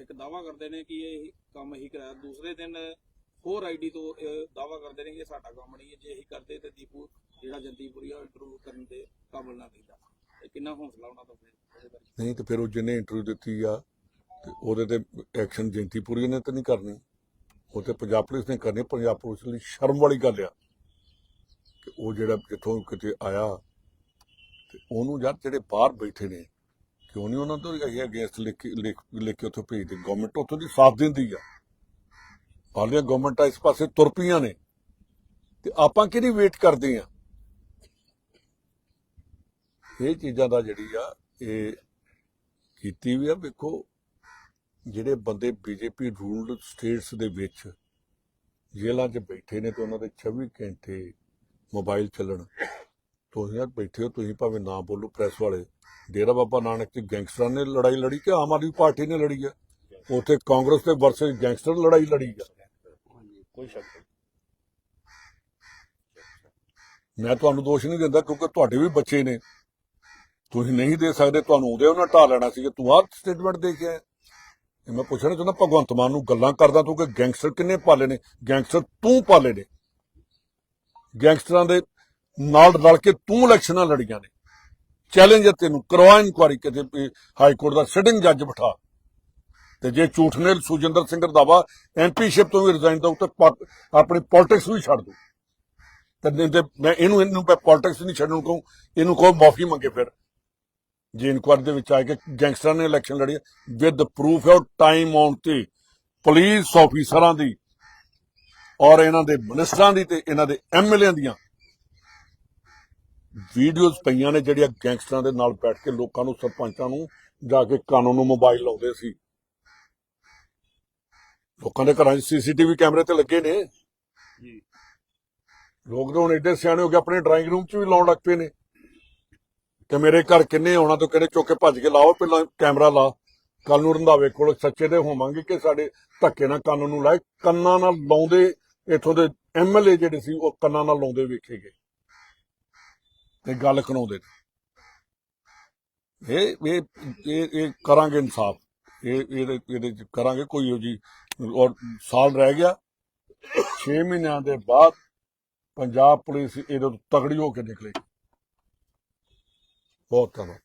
S5: ਇੱਕ ਦਾਵਾ ਕਰਦੇ ਨੇ ਕਿ ਇਹ ਕੰਮ ਹੀ ਕਰਾਇਆ। ਦੂਸਰੇ ਦਿਨ ਹੋਰ ਆਈਡੀ ਤੋਂ ਦਾਵਾ ਕਰਦੇ ਨੇ ਕਿ ਸਾਡਾ ਕੰਮ ਨਹੀਂ ਹੈ, ਜੇ ਇਹੀ ਕਰਦੇ ਤੇ ਦੀਪੂ ਜਿਹੜਾ ਜੰਦੀਪੁਰੀ ਆ ਇੰਟਰਵਿਊ ਕਰਨ ਦੇ ਕਾਬਲ ਨਾ ਰਹਿੰਦਾ। ਇਹ ਕਿੰਨਾ ਹੌਸਲਾ ਉਹਨਾਂ ਦਾ ਫਿਰ
S1: ਨਹੀਂ, ਤੇ ਫਿਰ ਉਹ ਜਿਹਨੇ ਇੰਟਰਵਿਊ ਦਿੱਤੀ ਆ, ਤੇ ਉਹਦੇ ਤੇ ਐਕਸ਼ਨ ਜੈਂਤੀਪੁਰੀ ਨੇ ਤਾਂ ਨਹੀਂ ਕਰਨੀ। ਉਹ ਤੇ ਪੰਜਾਬ ਪੁਲਿਸ ਨੇ ਕਰਨੀ, ਪੰਜਾਬ ਪੁਲਿਸ ਲਈ ਸ਼ਰਮ ਵਾਲੀ ਗੱਲ ਆ ਕਿ ਉਹ ਜਿਹੜਾ ਜਿੱਥੋਂ ਕਿਤੇ ਆਇਆ, ਤੇ ਉਹਨੂੰ ਯਾਰ ਜਿਹੜੇ ਬਾਹਰ ਬੈਠੇ ਨੇ ਕਿਉਂ ਨਹੀਂ ਉਹਨਾਂ ਤੋਂ ਇਹ ਅਗੇਂਸਟ ਲਿਖ ਕੇ ਲਿਖ ਲਿਖ ਕੇ ਉੱਥੇ ਭੇਜਦੇ ਗਵਰਨਮੈਂਟ ਉੱਥੋਂ ਦੀ ਸਾਥ ਦਿੰਦੀ ਆ। ਹਾਲੀਆਂ ਗਵਰਨਮੈਂਟਾਂ ਇਸ ਪਾਸੇ ਤੁਰ ਪਈਆਂ ਨੇ। ਤੇ ਆਪਾਂ ਕਿਹਦੀ ਵੇਟ ਕਰਦੇ ਆ? ਇਹ ਚੀਜ਼ਾਂ ਦਾ ਜਿਹੜੀ ਆ, ਇਹ ਕੀਤੀ ਵੀ ਆ, ਵੇਖੋ, ਜਿਹੜੇ ਬੰਦੇ ਬੀਜੇਪੀ ਰੂਲਡ ਸਟੇਟਸ ਦੇ ਵਿੱਚ ਜੇਲ੍ਹਾਂ 'ਚ ਬੈਠੇ ਨੇ ਤੇ ਉਹਨਾਂ ਦੇ 24 ਘੰਟੇ ਮੋਬਾਈਲ ਚੱਲਣ। ਤੁਸੀਂ ਯਾਰ ਬੈਠੇ ਹੋ, ਤੁਸੀਂ ਭਾਵੇਂ ਨਾ ਬੋਲੋ ਪ੍ਰੈਸ ਵਾਲੇ। ਡੇਰਾ ਬਾਬਾ ਨਾਨਕ ਤੇ ਗੈਂਗਸਟਰਾਂ ਨੇ ਲੜਾਈ ਲੜੀ ਕਿ ਆਮ ਆਦਮੀ ਪਾਰਟੀ ਨੇ ਲੜੀ ਆ? ਉੱਥੇ ਕਾਂਗਰਸ ਤੇ ਵਰਸਸ ਗੈਂਗਸਟਰ ਲੜਾਈ ਲੜੀ ਆ।
S2: ਕੋਈ ਸ਼ੱਕ ਨਹੀਂ।
S1: ਮੈਂ ਤੁਹਾਨੂੰ ਦੋਸ਼ ਨਹੀਂ ਦਿੰਦਾ ਕਿਉਂਕਿ ਤੁਹਾਡੇ ਵੀ ਬੱਚੇ ਨੇ। ਤੁਸੀਂ ਨਹੀਂ ਦੇ ਸਕਦੇ ਤੁਹਾਨੂੰ ਉਹਦੇ ਉਹਨਾਂ ਢਾ ਲੈਣਾ ਸੀ ਕਿ ਤੂੰ ਆਹ ਸਟੇਟਮੈਂਟ ਦੇ ਕੇ ਆਇਆ। ਮੈਂ ਪੁੱਛਣਾ ਚਾਹੁੰਦਾ ਭਗਵੰਤ ਮਾਨ ਨੂੰ ਗੱਲਾਂ ਕਰਦਾ ਤੂੰ ਕਿ ਗੈਂਗਸਟਰ ਕਿੰਨੇ ਪਾਲੇ ਨੇ? ਗੈਂਗਸਟਰ ਤੂੰ ਪਾਲੇ ਨੇ। ਗੈਂਗਸਟਰਾਂ ਦੇ ਨਾਲ ਰਲ ਕੇ ਤੂੰ ਇਲੈਕਸ਼ਨਾਂ ਲੜੀਆਂ ਨੇ। ਚੈਲੰਜ ਹੈ ਤੈਨੂੰ, ਕਰਵਾ ਇਨਕੁਆਰੀ ਕਿਤੇ ਹਾਈ ਕੋਰਟ ਦਾ ਸਿਟਿੰਗ ਜੱਜ ਬਿਠਾ। ਤੇ ਜੇ ਝੂਠ ਨੇ ਸੁਜਿੰਦਰ ਸਿੰਘ ਰੰਧਾਵਾ ਐਮਪੀਸ਼ਿਪ ਤੋਂ ਵੀ ਰਿਜ਼ਾਈਨ ਦਊ ਤੇ ਆਪਣੀ ਪੋਲਿਟਿਕਸ ਵੀ ਛੱਡ ਦੂ। ਤੇ ਨਹੀਂ ਮੈਂ ਇਹਨੂੰ ਇਹਨੂੰ ਮੈਂ ਪੋਲਿਟਿਕਸ ਨਹੀਂ ਛੱਡਣ ਕਹੂੰ, ਇਹਨੂੰ ਕਹੋ ਮਾਫੀ ਮੰਗੇ ਫਿਰ। ਜੇ ਇਨਕੁਆਇਰੀ ਦੇ ਵਿੱਚ ਆ ਕੇ ਗੈਂਗਸਟਰਾਂ ਨੇ ਇਲੈਕਸ਼ਨ ਲੜੀ ਵਿਦ ਪ੍ਰੂਫ ਹੈ ਟਾਈਮ ਆਉਣ ਤੇ ਪੁਲਿਸ ਆਫੀਸਰਾਂ ਦੀ ਔਰ ਇਹਨਾਂ ਦੇ ਮਿਨਿਸਟਰਾਂ ਦੀ ਤੇ ਇਹਨਾਂ ਦੇ ਐਮਐਲਏ ਦੀਆਂ ਵੀਡੀਓਜ਼ ਪਈਆਂ ਨੇ ਜਿਹੜੀਆਂ ਗੈਂਗਸਟਰਾਂ ਦੇ ਨਾਲ ਬੈਠ ਕੇ ਲੋਕਾਂ ਨੂੰ ਸਰਪੰਚਾਂ ਨੂੰ ਜਾ ਕੇ ਕਾਨੂੰਨ ਨੂੰ ਮੋਬਾਈਲ ਲਾਉਂਦੇ ਸੀ। ਲੋਕਾਂ ਦੇ ਘਰਾਂ 'ਚ ਸੀਸੀਟੀਵੀ ਕੈਮਰੇ ਤੇ ਲੱਗੇ ਨੇ।
S2: ਜੀ।
S1: ਲੋਕ ਤਾਂ ਹੁਣ ਏਡੇ ਸਿਆਣੇ ਹੋ ਕੇ ਆਪਣੇ ਡਰਾਇੰਗ ਰੂਮ 'ਚ ਵੀ ਲਾਉਣ ਲੱਗ ਪਏ ਨੇ। ਕਿ ਮੇਰੇ ਘਰ ਕਿੰਨੇ ਆਉਣਾ ਤੋਂ ਕਿਹੜੇ ਚੁੱਕ ਕੇ ਭੱਜ ਕੇ ਲਾਓ ਪਹਿਲਾਂ ਕੈਮਰਾ ਲਾ। ਕੱਲ ਨੂੰ ਰੰਧਾਵੇ ਕੋਲ ਸੱਚੇ ਦੇ ਹੋਵਾਂਗੇ ਕਿ ਸਾਡੇ ਧੱਕੇ ਨਾਲ ਕੰਨ ਨੂੰ ਲਾਏ। ਕੰਨਾਂ ਨਾਲ ਲਾਉਂਦੇ ਇਥੋਂ ਦੇ ਐਮਐਲਏ ਜਿਹੜੇ ਸੀ ਉਹ ਕੰਨਾਂ ਨਾਲ ਲਾਉਂਦੇ ਵੇਖੇ ਗਏ। ਤੇ ਗੱਲ ਕਰਾਉਂਦੇ ਨੇ। ਇਹ ਇਹ ਇਹ ਕਰਾਂਗੇ ਇਨਸਾਫ। ਇਹ, ਇਹਦੇ ਇਹਦੇ 'ਚ ਕਰਾਂਗੇ ਕੋਈ ਉਹ ਜੀ ਔਰ ਸਾਲ ਰਹਿ ਗਿਆ। 6 ਮਹੀਨਿਆਂ ਦੇ ਬਾਅਦ ਪੰਜਾਬ ਪੁਲਿਸ ਇਹਦੇ ਤੋਂ ਤਗੜੀ ਹੋ ਕੇ ਨਿਕਲੇ। ਬਹੁਤ ਧੰਨਵਾਦ।